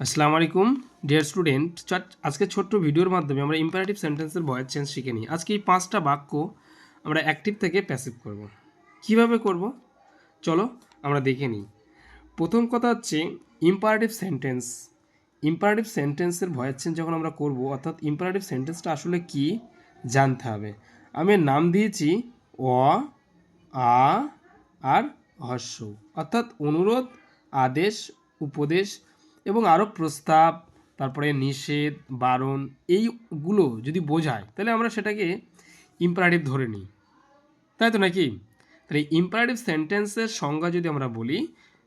আসসালামু আলাইকুম dear student আজকে ছোট্ট ভিডিওর মাধ্যমে আমরা ইম্পারেটিভ সেন্টেন্সের ভয়েস চেঞ্জ শিখে নিই। আজকে এই পাঁচটা বাক্য আমরা অ্যাক্টিভ থেকে প্যাসিভ করব। কীভাবে করব? চলো আমরা দেখে নিই। প্রথম কথা হচ্ছে ইম্পারেটিভ সেন্টেন্স ইম্পারেটিভ সেন্টেন্সের ভয়েস চেঞ্জ যখন আমরা করব, অর্থাৎ ইম্পারেটিভ সেন্টেন্সটা আসলে কি? জানতে হবে। আমি নাম দিয়েছি অ, আ, আর হর্ষ। অর্থাৎ অনুরোধ, আদেশ, উপদেশ এবং আরও প্রস্তাব, তারপরে নিষেধ, বারণ এইগুলো যদি বোঝায়, তাহলে আমরা সেটাকে ইম্পারেটিভ ধরে নিই। তাই তো নাকি? তাহলে ইম্পারেটিভ সেন্টেন্সের সংজ্ঞা যদি আমরা বলি,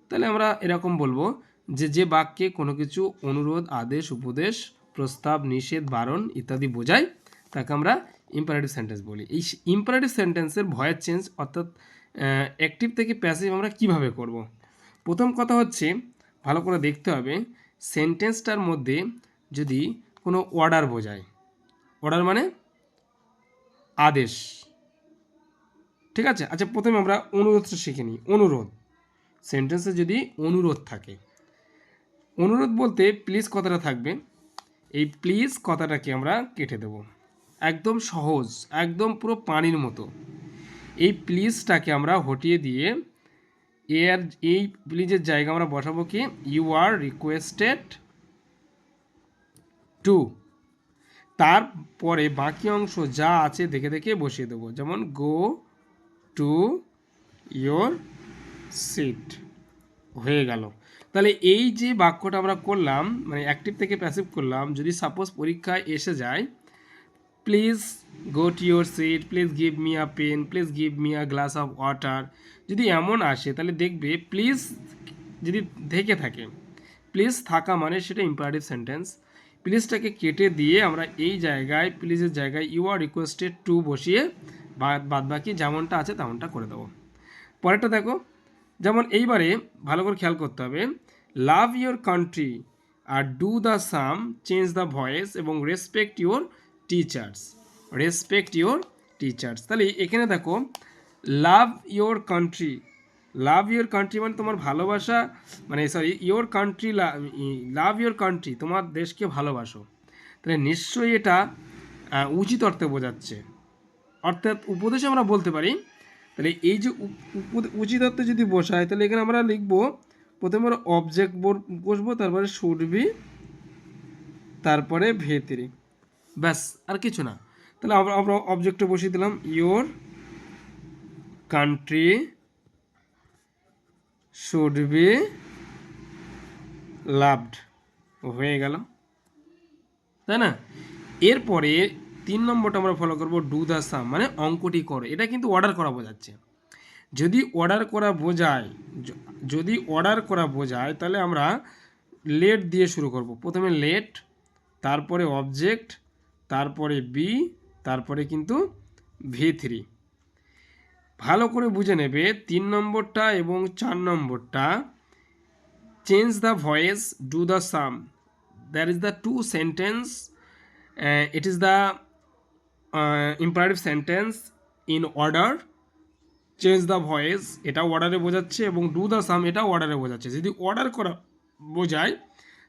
তাহলে আমরা এরকম বলব যে যে বাক্যে কোনো কিছু অনুরোধ, আদেশ, উপদেশ, প্রস্তাব, নিষেধ, বারণ ইত্যাদি বোঝায়, তাকে আমরা ইম্পারেটিভ সেন্টেন্স বলি। এই ইম্পারেটিভ সেন্টেন্সের ভয়েস চেঞ্জ অর্থাৎ অ্যাক্টিভ থেকে প্যাসিভ আমরা কীভাবে করব? প্রথম কথা হচ্ছে ভালো করে দেখতে হবে। সেন্টেন্সটার মধ্যে যদি কোনো অর্ডার বোঝায়। অর্ডার মানে আদেশ। ঠিক আছে? আচ্ছা প্রথমে আমরা অনুরোধটা শিখে নিই। অনুরোধ। সেন্টেন্সে যদি অনুরোধ থাকে। অনুরোধ বলতে প্লিজ কথাটা থাকবে। এই প্লিজ কথাটাকে আমরা কেটে দেব। একদম সহজ, একদম পুরো পানির মতো। এই প্লিজটাকে আমরা হটিয়ে দিয়ে এর, এই প্লিজের জায়গা আমরা বসাবো কি? ইউ আর রিকোয়েস্টেড টু তারপরে বাকি অংশ যা আছে দেখে দেখে বসিয়ে দেবো। যেমন গো টু ইয়োর সিট হয়ে গেল। তাহলে এই যে বাক্যটা আমরা করলাম মানে অ্যাক্টিভ থেকে প্যাসিভ করলাম, যদি সাপোজ পরীক্ষায় এসে যায় please go to your seat please give me a pen please give me a glass of water যদি এমন আসে, তাহলে দেখবে প্লিজ যদি থেকে থাকে প্লিজ থাকা মানে সেটা ইম্পারেটিভ সেন্টেন্স প্লিজটাকে কেটে দিয়ে আমরা এই জায়গায় প্লিজের জায়গায় ইউ আর রিকোয়েস্টেড টু বসিয়ে বাদ বাকি যেমনটা আছে তেমনটা করে দেবো। পরেরটা দেখো, যেমন এইবারে ভালো করে খেয়াল করতে হবে love your country R do the same change the voice এবং respect your teachers respect your teachers তাহলে এখানে দেখো love your country love your country মানে তোমার ভালোবাসা মানে sorry your country love your country তোমার দেশকে ভালোবাসো। তাহলে নিশ্চয়ই এটা উচিত অর্থে বোঝাচ্ছে। অর্থাৎ উপদেশ আমরা বলতে পারি, তাহলে এই যে উচিত অর্থে যদি বসায় তাহলে এখানে আমরা লিখব, প্রথমে আমরা অবজেক্ট বসবো, তারপরে শুডবি তারপরে ভেতরি। ব্যাস, আর কিছু না। তাহলে আমরা অবজেক্টে বসিয়ে দিলাম your country should be loved হয়ে গেল। তাই না? এরপরে তিন নম্বরটা আমরা ফলো করব ডু দ্য সাম মানে অঙ্কটি করো। এটা কিন্তু অর্ডার করা বোঝাচ্ছে। যদি অর্ডার করা বোঝায় যদি অর্ডার করা বোঝায়, তাহলে আমরা লেট দিয়ে শুরু করব। প্রথমে লেট তারপরে অবজেক্ট তারপরে বি তারপরে কিন্তু ভি থ্রি ভালো করে বুঝে নেবে, তিন নম্বরটা এবং চার নম্বরটা। Change the voice do the same there is the two sentence it is the imperative sentence in order change the voice এটা অর্ডারে বোঝাচ্ছে এবং ডু দ্য সাম এটা অর্ডারে বোঝাচ্ছে। যদি অর্ডার করা বোঝায়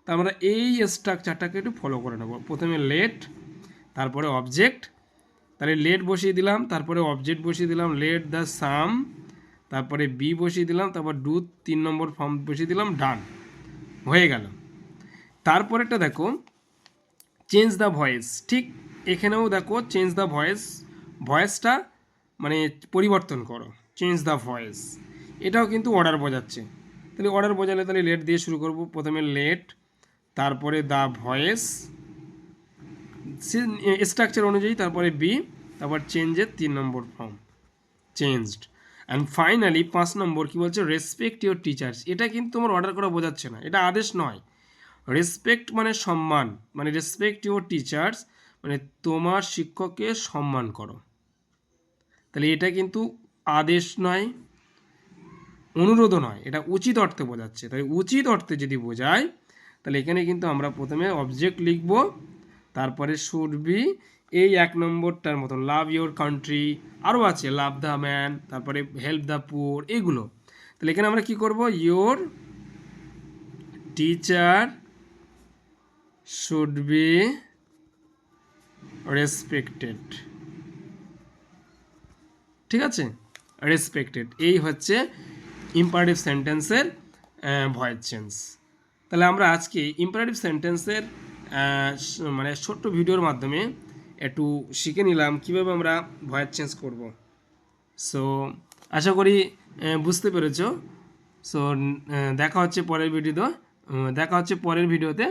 তা আমরা এই স্ট্রাকচারটাকে একটু ফলো করে নেব। প্রথমে লেট তারপরে অবজেক্ট তাহলে লেট বসিয়ে দিলাম, তারপরে অবজেক্ট বসিয়ে দিলাম লেট দ্য সাম তারপরে বি বসিয়ে দিলাম, তারপর ডু তিন নম্বর ফর্ম বসিয়ে দিলাম ডান হয়ে গেল। তারপরেরটা দেখো চেঞ্জ দ্য ভয়েস ঠিক এখানেও দেখো চেঞ্জ দ্য ভয়েস ভয়েসটা মানে পরিবর্তন করো চেঞ্জ দ্য ভয়েস এটাও কিন্তু অর্ডার বোঝাচ্ছে। তাহলে অর্ডার বোঝালে তাহলে লেট দিয়ে শুরু করব, প্রথমে লেট তারপরে দ্য ভয়েস স্ট্রাকচার অনুযায়ী তারপরে বি তারপর চেঞ্জের তিন নম্বর ফর্ম চেঞ্জড অ্যান্ড ফাইনালি পাঁচ নম্বর কি বলছে? রেসপেক্ট ইউর টিচার্স এটা কিন্তু তোমার অর্ডার করা বোঝাচ্ছে না। এটা আদেশ নয়। রেসপেক্ট মানে সম্মান। মানে রেসপেক্ট ইউর টিচার্স মানে তোমার শিক্ষককে সম্মান করো। তাহলে এটা কিন্তু আদেশ নয়, অনুরোধও নয়। এটা উচিত অর্থে বোঝাচ্ছে। তাই উচিত অর্থে যদি বোঝায়, তাহলে এখানে কিন্তু আমরা প্রথমে অবজেক্ট লিখব। তারপরে শুড বি এই এক নম্বরটার মতন। লাভ ইয়োর কান্ট্রি আরও আছে লাভ দ্য ম্যান তারপরে হেল্প দ্য পুয়ার এগুলো। তাহলে এখানে আমরা কি করব? Your teacher should be respected ঠিক আছে? রেসপেক্টেড এই হচ্ছে ইম্পারেটিভ সেন্টেন্সের ভয়েস চেঞ্জ তাহলে আমরা আজকে ইম্পারেটিভ সেন্টেন্সের মানে ছোট্ট ভিডিওর মাধ্যমে একটু শিখে নিলাম কীভাবে আমরা ভয়েস চেঞ্জ করব। সো আশা করি বুঝতে পেরেছ। সো দেখা হচ্ছে পরের ভিডিওতে দেখা হচ্ছে পরের ভিডিওতে